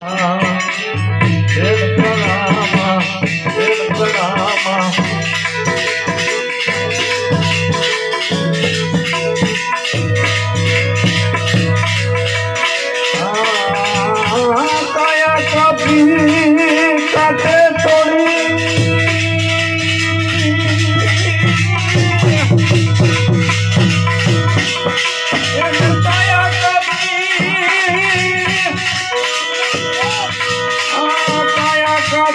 Ah.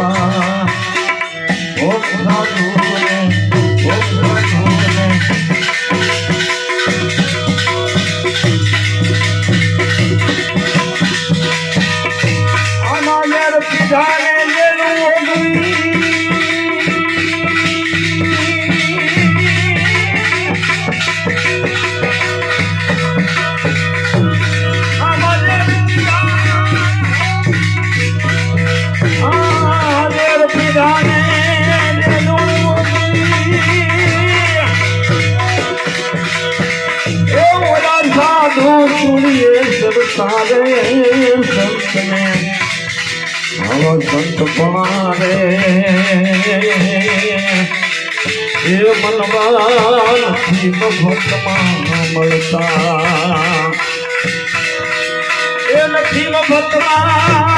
ધરતા ભોગ સાધુને સરસારે સંતને આવા સંત પણારે એ મનવા નથી મફતમાં મળતા એ નથી મફતમાં